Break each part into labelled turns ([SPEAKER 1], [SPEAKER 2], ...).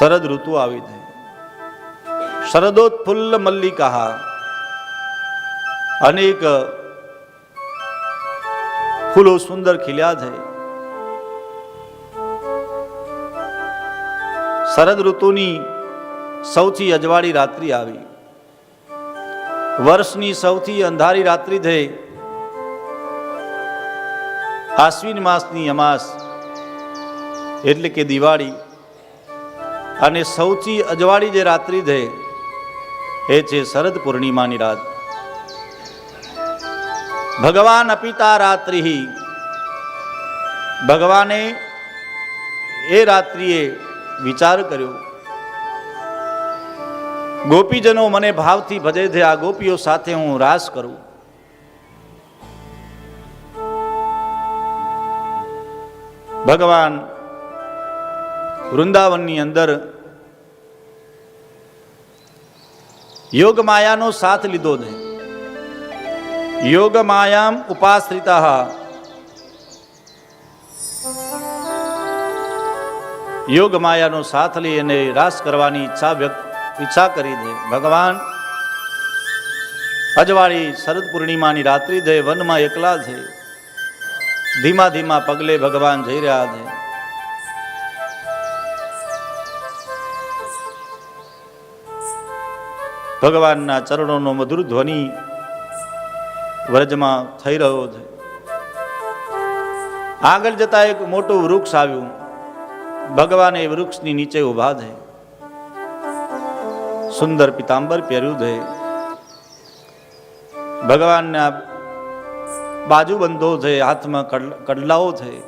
[SPEAKER 1] શરદ ઋતુ આવી થઈ શરદોત્ફુલ્લ મલ્લિકા અનેક ફૂલો સુંદર ખીલ્યા છે શરદ ઋતુની સૌથી અજવાળી રાત્રિ આવી. વર્ષની સૌથી અંધારી રાત્રિ થઈ. આશ્વિન માસની અમાસ એટલે કે દિવાળી. અને સૌથી અજવાળી જે રાત્રિ છે એ છે શરદ પૂર્ણિમાની રાત. ભગવાન અપિતા રાત્રિ ભગવાને એ રાત્રિએ વિચાર કર્યો. ગોપીજનો મને ભાવથી ભજે છે, આ ગોપીઓ સાથે હું રાસ કરું. ભગવાન વૃંદાવનની અંદર યોગ માયાનો સાથ લીધો છે યોગ માયામ ઉપાશ્રિતા. યોગ માયાનો સાથ લઈ અને રાસ કરવાની ઈચ્છા વ્યક્ત, ઈચ્છા કરી દે. ભગવાન, અજવાળી શરદ પૂર્ણિમાની રાત્રિ છે વનમાં એકલા છે. ધીમા ધીમા પગલે ભગવાન જઈ રહ્યા છે. ભગવાનના ચરણોનો મધુર ધ્વનિ વ્રજમાં થઈ રહ્યો છે. આગળ જતા એક મોટું વૃક્ષ આવ્યું. ભગવાન એ વૃક્ષની નીચે ઊભા છે. સુંદર પિતાંબર પહેર્યું છે. ભગવાનના બાજુબંધો છે, હાથમાં કડ- કડલાઓ છે.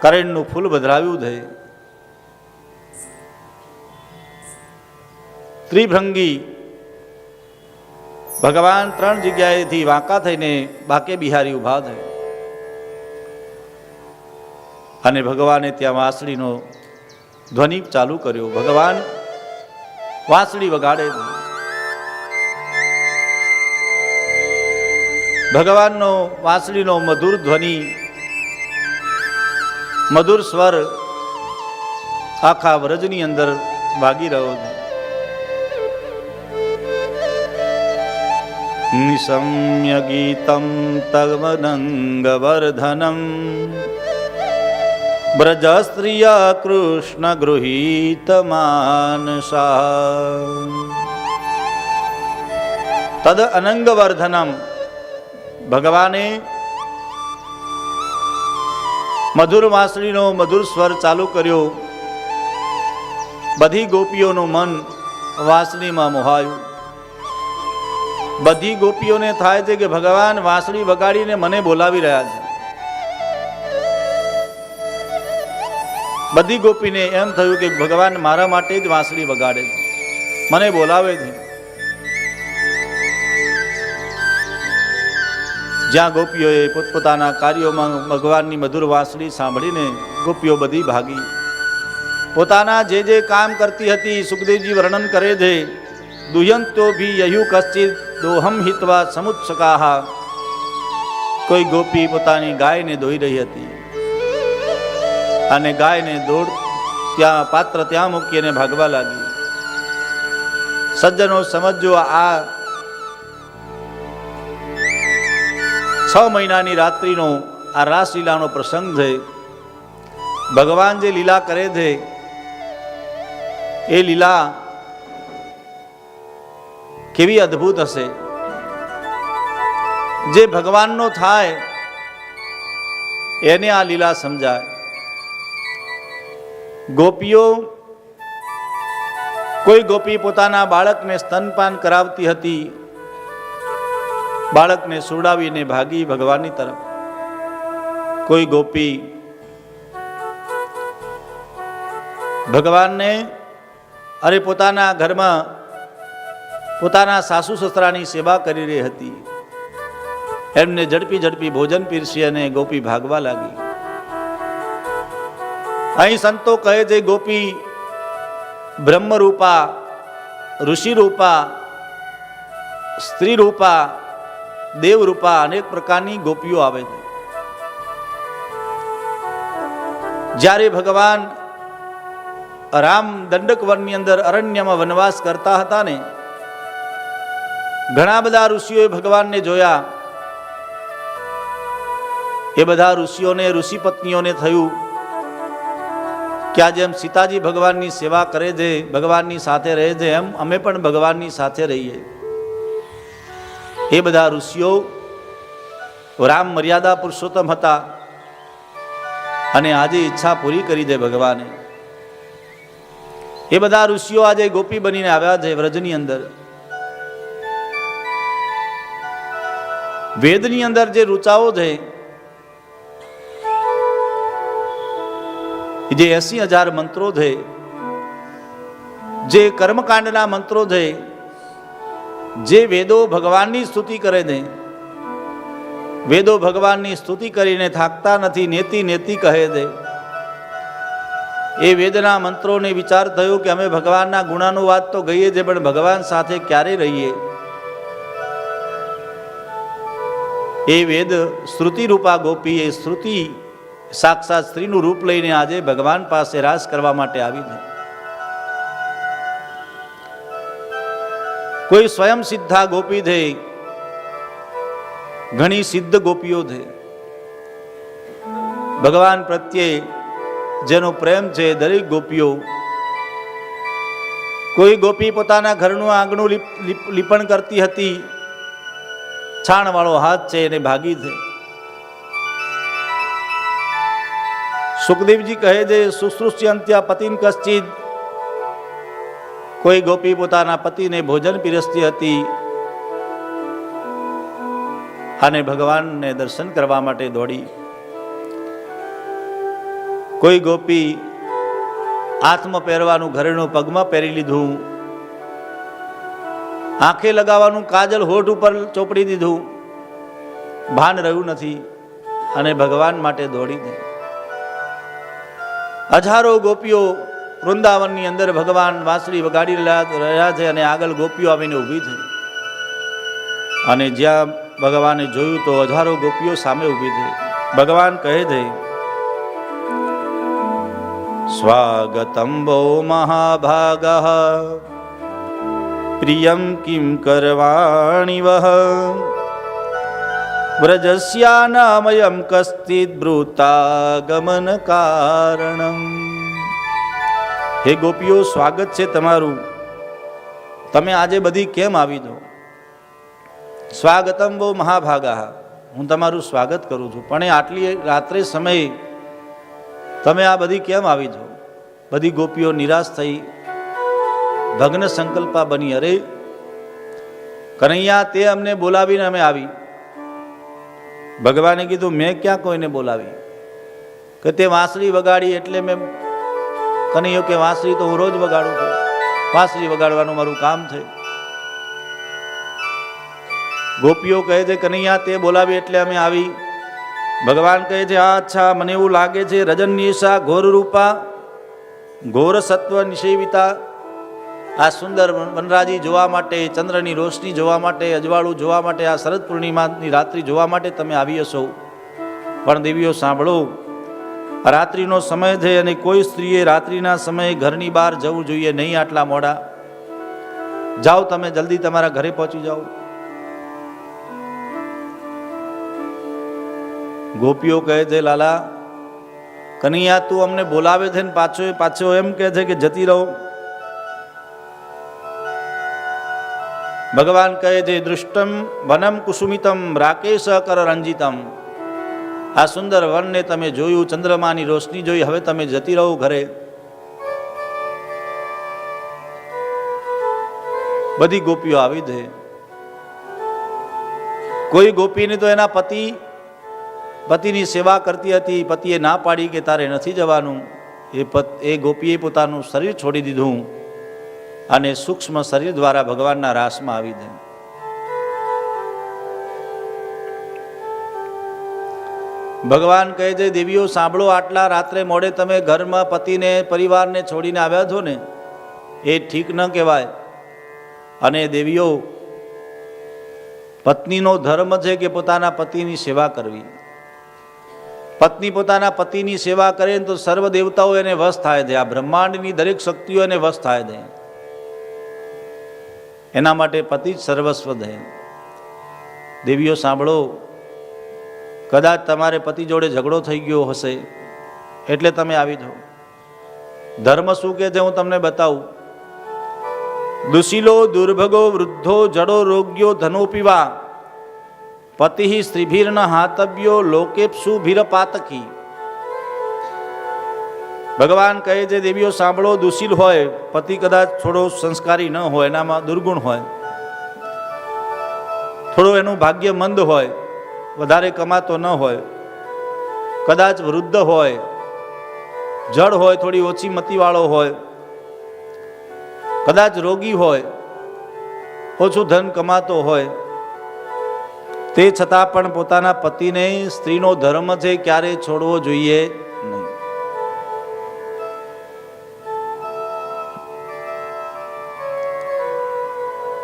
[SPEAKER 1] કરેણનું ફૂલ બધરાવ્યું છે. ત્રિભંગી ભગવાન ત્રણ જગ્યાએથી વાંકા થઈને બાકે બિહારી ઊભા થયા. અને ભગવાને ત્યાં વાંસળીનો ધ્વનિ ચાલુ કર્યો. ભગવાન, વાંસળી વગાડે ભગવાનનો વાંસળીનો મધુર ધ્વનિ, મધુર સ્વર આખા વ્રજની અંદર વાગી રહ્યો છે. તગમનંગવર્ધનમ વ્રજસ્ત્રિય કૃષ્ણ ગૃહીત માનસા તદ અનંગવર્ધનમ ભગવાને મધુર વાંસળીનો મધુર સ્વર ચાલુ કર્યો બધી ગોપીઓનું મન વાંસળીમાં મોહાયું બધી ગોપીઓને થાય છે કે ભગવાન વાંસળી વગાડીને મને બોલાવી રહ્યા છે. બધી ગોપીને એમ થયું કે ભગવાન મારા માટે જ વાંસળી વગાડે છે. મને બોલાવે છે. જ્યાં ગોપીઓએ પોતપોતાના કાર્યોમાં ભગવાનની મધુર વાંસળી સાંભળીને ગોપીઓ બધી ભાગી. પોતાના જે જે કામ કરતી હતી સુખદેવજી વર્ણન કરે છે. દુયંતો ભી યહુ કશ્ચિત દોહમ હિતવા સમુત્સકાહ. કોઈ ગોપી પોતાની ગાયને દોઈ રહી હતી. અને ગાયને દોડ ત્યાં પાત્ર ત્યાં મૂકી અને ભાગવા લાગી. સજ્જનો સમજો આ છ મહિનાની રાત્રિનો આ રાસલીલાનો પ્રસંગ છે. ભગવાન જે લીલા કરે છે, એ લીલા કેવી અદ્ભુત હશે. જે ભગવાનનો થાય, એને આ લીલા સમજાય. ગોપીઓ, કોઈ ગોપી પોતાના બાળકને સ્તનપાન કરાવતી હતી, બાળકને સુડાવીને ભાગી ભગવાનની તરફ. કોઈ ગોપી ભગવાનને, અરે પોતાના ઘરમાં પોતાના સાસુ સસરાની સેવા કરી રહી હતી. એમને ઝડપી ઝડપી ભોજન પીરસી અને ગોપી ભાગવા લાગી. અહીં સંતો કહે છે, ગોપી, બ્રહ્મરૂપા, ઋષિરૂપા, સ્ત્રીરૂપા, દેવરૂપા અનેક પ્રકારની ગોપીઓ આવે છે. જ્યારે ભગવાન રામ દંડકવનની અંદર અરણ્યમાં વનવાસ કરતા હતા ને ઘણા બધા ઋષિઓએ ભગવાનને જોયા. એ બધા ઋષિઓને ઋષિ પત્નીઓને થયું કે આજે એમ સીતાજી ભગવાનની સેવા કરે છે, ભગવાનની સાથે રહે છે એમ અમે પણ ભગવાનની સાથે રહીએ. એ બધા ઋષિઓ રામ મર્યાદા પુરુષોત્તમ હતા અને આજે ઈચ્છા પૂરી કરી દે ભગવાને. એ બધા ઋષિઓ આજે ગોપી બનીને આવ્યા છે વ્રજની અંદર. વેદની અંદર જે રૂચાઓ છે જે એસી હજાર મંત્રો છે, જે કર્મકાંડના મંત્રો છે, જે વેદો ભગવાનની સ્તુતિ કરે છે, વેદો ભગવાનની સ્તુતિ કરીને થાકતા નથી, નેતિ નેતિ કહે છે. એ વેદના મંત્રોને વિચાર થયો કે અમે ભગવાનના ગુણાનુવાદ તો ગઈએ છીએ, પણ ભગવાન સાથે ક્યારે રહીએ? એ વેદ શ્રુતિ રૂપા ગોપી એ શ્રુતિ સાક્ષાત સ્ત્રીનું રૂપ લઈને આજે ભગવાન પાસે રાસ કરવા માટે આવી છે કોઈ સ્વયં સિદ્ધા ગોપી છે ઘણી સિદ્ધ ગોપીઓ છે ભગવાન પ્રત્યે જેનો પ્રેમ છે દરેક ગોપીઓ, કોઈ ગોપી પોતાના ઘરનું આંગણું લીપ- લીપ- લીપણ કરતી હતી છાણવાળો હાથ છે એને ભાગી છે. સુખદેવજી કહે છે શુશ્રુષ્યંત્યા પતિન કશ્ચિત. કોઈ ગોપી પોતાના પતિને ભોજન પીરસતી હતી અને ભગવાનને દર્શન કરવા માટે દોડી. કોઈ ગોપી આત્મ પહેરવાનું ઘરેણું પગમાં પહેરી લીધું. આંખે લગાવવાનું કાજલ હોઠ ઉપર ચોપડી દીધું. ભાન રહ્યું નથી અને ભગવાન માટે દોડી દે હજારો ગોપીઓ વૃંદાવનની અંદર ભગવાન વાંસળી વગાડી રહ્યા છે અને આગળ ગોપીઓ આવીને ઊભી થઈ. અને જ્યાં ભગવાને જોયું તો હજારો ગોપીઓ સામે ઊભી થઈ. ભગવાન કહે છે, સ્વાગતમ મહાભાગ. પ્રિયમ કિમ કરવાણી વહ વ્રજસ્યાનામયમ કસ્તિત બ્રૂતાગમન કારણમ હે ગોપીઓ સ્વાગત છે તમારું. તમે આજે બધી કેમ આવી દો સ્વાગતમ બહુ મહાભાગા. હું તમારું સ્વાગત કરું છું. પણ એ આટલી રાત્રે સમયે તમે આ બધી કેમ આવી છો બધી ગોપીઓ નિરાશ થઈ ભગ્ન સંકલ્પા બની. અરે, કનૈયા તે અમને બોલાવીને અમે આવી. ભગવાને કીધું, મેં ક્યાં કોઈને બોલાવી? કે તે વાંસળી વગાડી એટલે મેં કનૈયો કે, વાંસળી તો હું રોજ વગાડું છું. વાંસળી વગાડવાનું મારું કામ છે. ગોપીઓ કહે છે, કનૈયા તે બોલાવી એટલે અમે આવી. ભગવાન કહે છે આ અચ્છા, મને એવું લાગે છે, રજનીશા ઘોર રૂપા ઘોર સત્વ નિષેવિતા આ સુંદર વનરાજી જોવા માટે, ચંદ્રની રોશની જોવા માટે, અજવાળું જોવા માટે, આ શરદ પૂર્ણિમાની રાત્રિ જોવા માટે તમે આવી હશો. પણ દેવીઓ, સાંભળો. રાત્રિનો સમય છે અને કોઈ સ્ત્રીએ રાત્રિના સમયે ઘરની બહાર જવું જોઈએ નહીં આટલા મોડા. જાઓ તમે જલ્દી તમારા ઘરે પહોંચી જાઓ. ગોપીઓ કહે છે, લાલા, કનૈયા તું અમને બોલાવે છે ને પાછો પાછો એમ કહે છે કે જતી રહો. ભગવાન કહે છે દૃષ્ટમ વનમ કુસુમિતમ રાકેશ કર રંજિતમ આ સુંદર વનને તમે જોયું, ચંદ્રમાની રોશની જોઈ, હવે તમે જતી રહો ઘરે. બધી ગોપીઓ આવી દે. કોઈ ગોપીને તો એના પતિ, પતિની સેવા કરતી હતી, પતિએ ના પાડી કે તારે નથી જવાનું. એ પત, એ ગોપીએ પોતાનું શરીર છોડી દીધું. અને સૂક્ષ્મ શરીર દ્વારા ભગવાનના રાસમાં આવી જાય. ભગવાન કહે છે, દેવીઓ, સાંભળો, આટલા રાત્રે મોડે તમે ઘરમાં પતિને, પરિવારને છોડીને આવ્યા છો ને? એ ઠીક ન કહેવાય. અને દેવીઓ, પત્નીનો ધર્મ છે કે પોતાના પતિની સેવા કરવી. પત્ની પોતાના પતિની સેવા કરે તો સર્વ દેવતાઓ એને વશ થાય છે. આ બ્રહ્માંડની દરેક શક્તિઓ એને વશ થાય છે. એના માટે પતિ જ સર્વસ્વ દે. દેવીઓ સાંભળો, કદાચ તમારે પતિ જોડે ઝઘડો થઈ ગયો હશે, એટલે તમે આવી જાઓ. ધર્મ શું કે છે હું તમને બતાવું? દુશીલો, દુર્ભગો, વૃદ્ધો, જડો રોગ્યો ધનો પીવા. પતિ સ્ત્રીભીરના હાતવ્યો, લોકેપ્સુ ભીર પાતકી ભગવાન કહે છે, દેવીઓ, સાંભળો, દુશીલ હોય, પતિ કદાચ થોડો સંસ્કારી ન હોય, એનામાં દુર્ગુણ હોય. થોડો એનું ભાગ્ય મંદ હોય, વધારે કમાતો ન હોય, કદાચ વૃદ્ધ હોય જડ હોય, થોડી ઓછી મતીવાળો હોય, કદાચ રોગી હોય, ઓછું ધન કમાતો હોય, તે છતાં પણ પોતાના પતિને સ્ત્રીનો ધર્મ છે, ક્યારે છોડવો જોઈએ?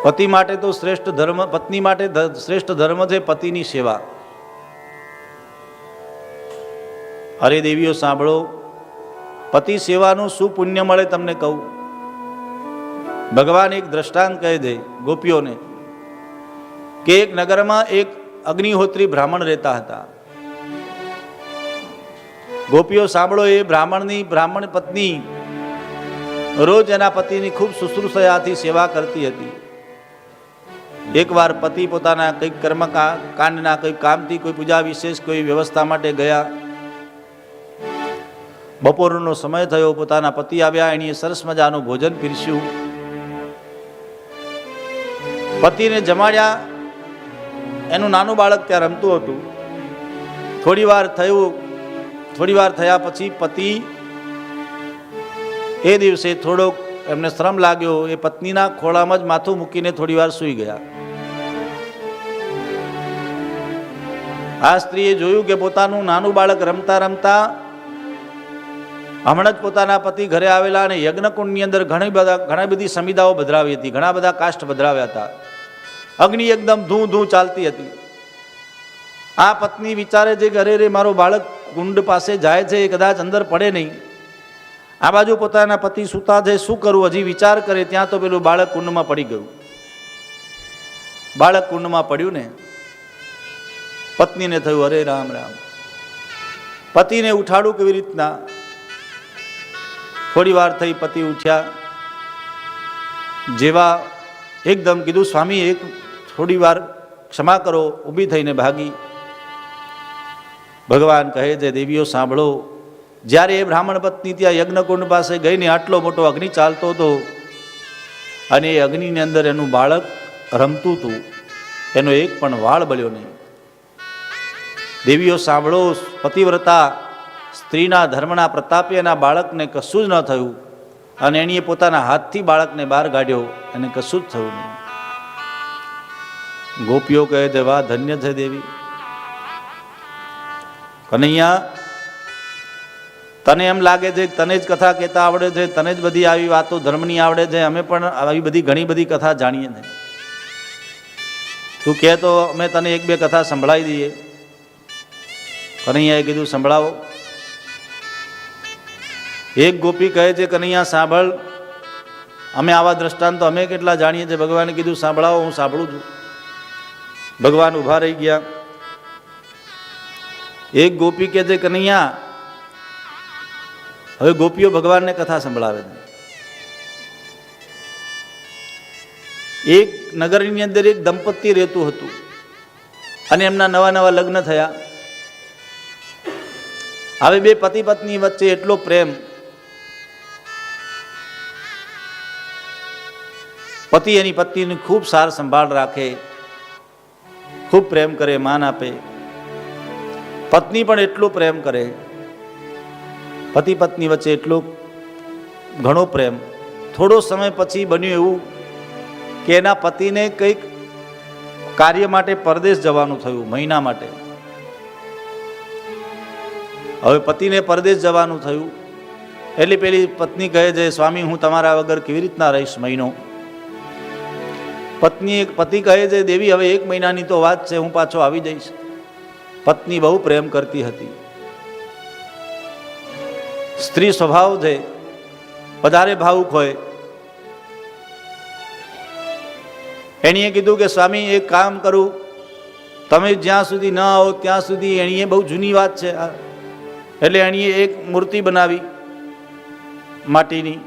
[SPEAKER 1] પતિ માટે તો શ્રેષ્ઠ ધર્મ, પત્ની માટે શ્રેષ્ઠ ધર્મ છે પતિની સેવા. અરે દેવીઓ, સાંભળો. પતિ સેવાનું શું પુણ્ય મળે તમને કહું? ભગવાન એક દ્રષ્ટાંત કહે દે ગોપીઓને કે એક નગરમાં એક અગ્નિહોત્રી બ્રાહ્મણ રહેતા હતા. ગોપીઓ, સાંભળો, એ બ્રાહ્મણની, બ્રાહ્મણ પત્ની રોજ એના પતિની ખૂબ શુશ્રુષયાથી સેવા કરતી હતી. એકવાર પતિ પોતાના કંઈક કર્મ કાંડના કંઈક કામથી કોઈ પૂજા વિશેષ કોઈ વ્યવસ્થા માટે ગયા. બપોરનો સમય થયો, પોતાના પતિ આવ્યા એની સરસ મજાનું ભોજન પીરસ્યું. પતિને જમાડ્યા. એનું નાનું બાળક ત્યાં રમતું હતું. થોડી વાર થયું, થોડી વાર થયા પછી પતિ એ દિવસે થોડોક એમને શ્રમ લાગ્યો, એ પત્નીના ખોળામાં જ માથું મૂકીને થોડી વાર સૂઈ ગયા. આ સ્ત્રીએ જોયું કે પોતાનું નાનું બાળક રમતા રમતા હમણાં જ પોતાના પતિ ઘરે આવેલા અને યજ્ઞકુંડની અંદર ઘણી બધા ઘણી બધી સમિદાઓ ભદ્રાવી હતી. ઘણા બધા કાષ્ટ ભદ્રાવ્યા હતા. અગ્નિ એકદમ ધૂં ધૂં ચાલતી હતી. આ પત્ની વિચારે છે કે અરે રે મારો બાળક કુંડ પાસે જાય છે, એ કદાચ અંદર પડે નહીં. આ બાજુ પોતાના પતિ સૂતા છે, શું કરવું હજી વિચાર કરે, ત્યાં તો પેલું બાળક કુંડમાં પડી ગયું. બાળક કુંડમાં પડ્યું ને. પત્નીને થયું, અરે રામ રામ. પતિને ઉઠાડું કેવી રીતના? થોડી વાર થઈ પતિ ઉઠ્યા. જેવા એકદમ કીધું, સ્વામી, એક થોડી વાર ક્ષમા કરો. ઊભી થઈને ભાગી. ભગવાન કહે છે, દેવીઓ, સાંભળો. જ્યારે એ બ્રાહ્મણ પત્ની ત્યાં યજ્ઞકુંડ પાસે ગઈને આટલો મોટો અગ્નિ ચાલતો હતો અને એ અગ્નિની અંદર એનું બાળક રમતું હતું, એનો એક પણ વાળ બળ્યો નહીં. દેવીઓ સાંભળો, પતિવ્રતા, સ્ત્રીના ધર્મના પ્રતાપે એના બાળકને કશું જ ન થયું અને એણીએ પોતાના હાથથી બાળકને બહાર કાઢ્યો અને કશું જ થયું નહીં. ગોપીઓ કહે છે વાહ ધન્ય છે દેવી. કનૈયા, તને એમ લાગે છે, તને જ કથા કહેતા આવડે છે, તને જ બધી આવી વાતો ધર્મની આવડે છે, અમે પણ આવી બધી ઘણી બધી કથા જાણીએ છીએ. તું કહે તો અમે તને એક બે કથા સંભળાવી દઈએ. કનૈયાએ કીધું, સંભળાવો. એક ગોપી કહે છે, કનૈયા, સાંભળ. અમે આવા દ્રષ્ટાંત અમે કેટલા જાણીએ છીએ. ભગવાને કીધું, સાંભળાવો, હું સાંભળું છું. ભગવાન ઊભા રહી ગયા. એક ગોપી કહે છે, કનૈયા, હવે ગોપીઓ ભગવાનને કથા સંભળાવે છે. એક નગરની અંદર એક દંપતી રહેતું હતું અને એમના નવા નવા લગ્ન થયા. હવે બે પતિ પત્ની વચ્ચે એટલો પ્રેમ. પતિ એની પત્નીની ખૂબ સાર સંભાળ રાખે, ખૂબ પ્રેમ કરે, માન આપે. પત્ની પણ એટલો પ્રેમ કરે. પતિ પત્ની વચ્ચે એટલો ઘણો પ્રેમ. થોડો સમય પછી બન્યું એવું કે એના પતિને કંઈક કાર્ય માટે પરદેશ જવાનું થયું, મહિના માટે. હવે પતિને પરદેશ જવાનું થયું. એટલે પેલી પત્ની કહે છે, સ્વામી, હું તમારા વગર કેવી રીતના રહીશ મહિનો? પત્ની પતિ કહે છે, દેવી, હવે એક મહિનાની તો વાત છે, હું પાછો આવી જઈશ. પત્ની બહુ પ્રેમ કરતી હતી. સ્ત્રી સ્વભાવ છે, વધારે ભાવુક હોય. એણીએ કીધું કે, સ્વામી, એક કામ કરું. તમે જ્યાં સુધી ન આવો, ત્યાં સુધી એણીએ બહુ જૂની વાત છે આ. એટલે એણીએ એક મૂર્તિ બનાવી માટીની.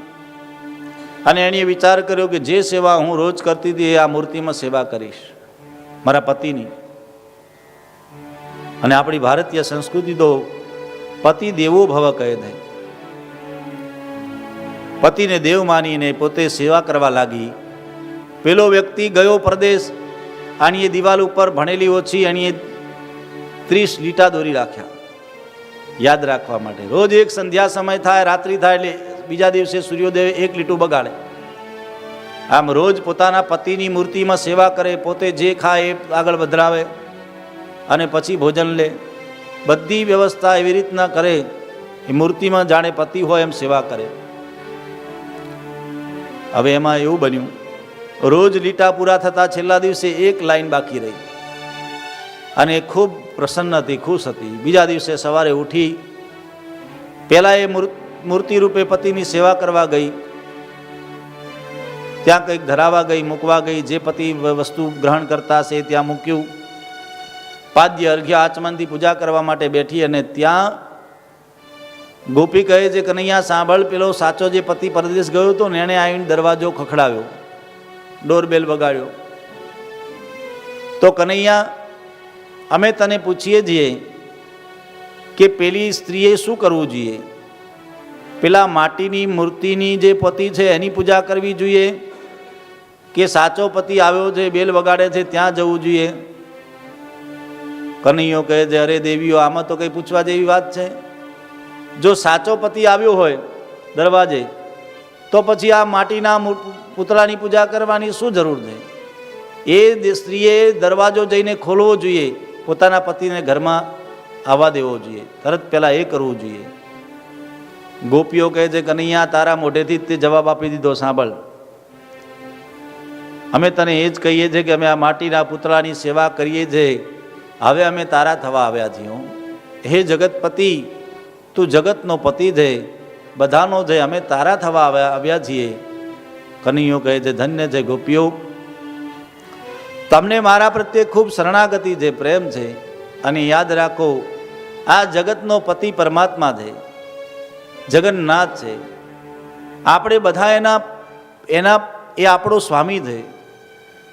[SPEAKER 1] અને એણીએ વિચાર કર્યો કે જે સેવા હું રોજ કરતી હતી એ આ મૂર્તિમાં સેવા કરીશ, મારા પતિની. અને આપણી ભારતીય સંસ્કૃતિ તો પતિ દેવો ભવ કહે છે. પતિને દેવ માનીને પોતે સેવા કરવા લાગી. પેલો વ્યક્તિ ગયો પ્રદેશ, આણીએ દિવાલ ઉપર ભણેલી ઓછી એણીએ ત્રીસ લીટા દોરી રાખ્યા. યાદ રાખવા માટે. રોજ એક સંધ્યા સમય થાય, રાત્રિ થાય એટલે બીજા દિવસે સૂર્યોદય એક લીટું બગાડે. આમ રોજ પોતાના પતિની મૂર્તિમાં સેવા કરે, પોતે જે ખાય એ આગળ વધરાવે અને પછી ભોજન લે. બધી વ્યવસ્થા એવી રીતના કરે, એ મૂર્તિમાં જાણે પતિ હોય એમ સેવા કરે. હવે એમાં એવું બન્યું, રોજ લીટા પૂરા થતા છેલ્લા દિવસે એક લાઈન બાકી રહી. અને ખૂબ પ્રસન્ન હતી ખુશ હતી. બીજા દિવસે સવારે ઉઠી પહેલાં એ મૂર- મૂર્તિ રૂપે પતિની સેવા કરવા ગઈ. ત્યાં કંઈક ધરાવા ગઈ, મૂકવા ગઈ, જે પતિ વસ્તુ ગ્રહણ કરતા હશે ત્યાં મૂક્યું. પાદ્ય અર્ઘ્ય આચમનથી પૂજા કરવા માટે બેઠી અને ત્યાં ગોપી કહે છે, કનૈયા, સાંભળ, પેલો સાચો જે પતિ પરદેશ ગયો હતો ને, એણે આવીને દરવાજો ખખડાવ્યો. ડોરબેલ વગાડ્યો. તો કનૈયા અમે તને પૂછીએ છીએ કે પેલી સ્ત્રીએ શું કરવું જોઈએ? પેલા માટીની મૂર્તિની જે પતિ છે એની પૂજા કરવી જોઈએ કે સાચો પતિ આવ્યો છે બેલ વગાડે છે ત્યાં જવું જોઈએ? કનૈયો કહે છે, અરે દેવીઓ, આમાં તો કંઈ પૂછવા જેવી વાત છે? જો સાચો પતિ આવ્યો હોય દરવાજે, તો પછી આ માટીના પૂતળાની પૂજા કરવાની શું જરૂર છે? એ સ્ત્રીએ દરવાજો જઈને ખોલવો જોઈએ. પોતાના પતિને ઘરમાં આવવા દેવો જોઈએ. તરત પહેલાં એ કરવું જોઈએ. ગોપીઓ કહે છે કનૈયા, તારા મોઢેથી જ તે જવાબ આપી દીધો, સાંભળ. અમે તને એ જ કહીએ છીએ કે અમે આ માટીના પૂતળાની સેવા કરીએ છીએ હવે અમે તારા થવા આવ્યા છીએ હે. જગતપતિ, તું જગતનો પતિ છે બધાનો છે અમે તારા થવા આવ્યા આવ્યા છીએ. કનૈયો કહે છે, ધન્ય છે ગોપીઓ તમને મારા પ્રત્યે ખૂબ શરણાગતિ છે, પ્રેમ છે અને યાદ રાખો, આ જગતનો પતિ પરમાત્મા છે, જગન્નાથ છે. આપણે બધા એના એના, એ આપણો સ્વામી છે.